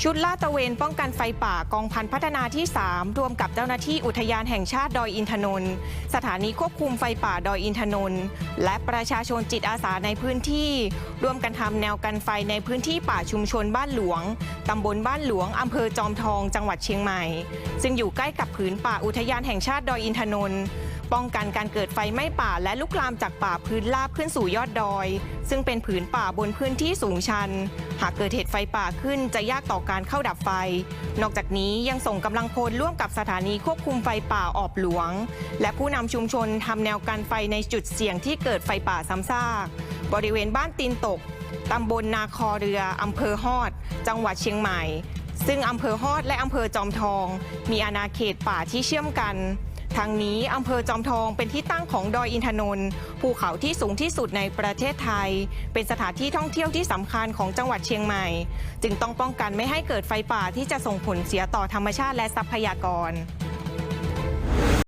ชุดลาดตระเวนป้องกันไฟป่ากองพันพัฒนาที่ 3 รวมกับเจ้าหน้าที่อุทยานแห่งชาติดอยอินทนนท์สถานีควบคุมไฟป่าดอยอินทนนท์และประชาชนจิตอาสาในพื้นที่ ร่วมกันทำแนวกันไฟในพื้นที่ป่าชุมชนบ้านหลวงตำบลบ้านหลวงอำเภอจอมทอง จังหวัดเชียงใหม่ ซึ่งอยู่ใกล้กับผืนป่าอุทยานแห่งชาติดอยอินทนนท์ ป้องกันการเกิดไฟไหม้ป่าและลุกลามจากป่าพื้นราบขึ้นสู่ยอดดอย ซึ่งเป็นผืนป่าบนพื้นที่สูงชัน หากเกิดเหตุไฟป่าขึ้นจะยากต่อการเข้าดับไฟ นอกจากนี้ยังส่งกำลังพลร่วมกับสถานีควบคุมไฟป่าออบหลวง และผู้นำชุมชนทำแนวกันไฟในจุดเสี่ยงที่เกิดไฟป่าซ้ำซาก บริเวณบ้านตีนตกตำบลนาคอเรืออำเภอฮอด จังหวัดเชียงใหม่ ซึ่งอำเภอฮอดและอำเภอจอมทอง มีอาณาเขตป่าที่เชื่อมกัน ทางนี้อำเภอจอมทองเป็นที่ตั้งของดอยอินทนนท์ภูเขาที่สูงที่สุดในประเทศไทย เป็นสถานที่ท่องเที่ยวที่สำคัญของจังหวัดเชียงใหม่ จึงต้องป้องกันไม่ให้เกิดไฟป่าที่จะส่งผลเสียต่อธรรมชาติและทรัพยากร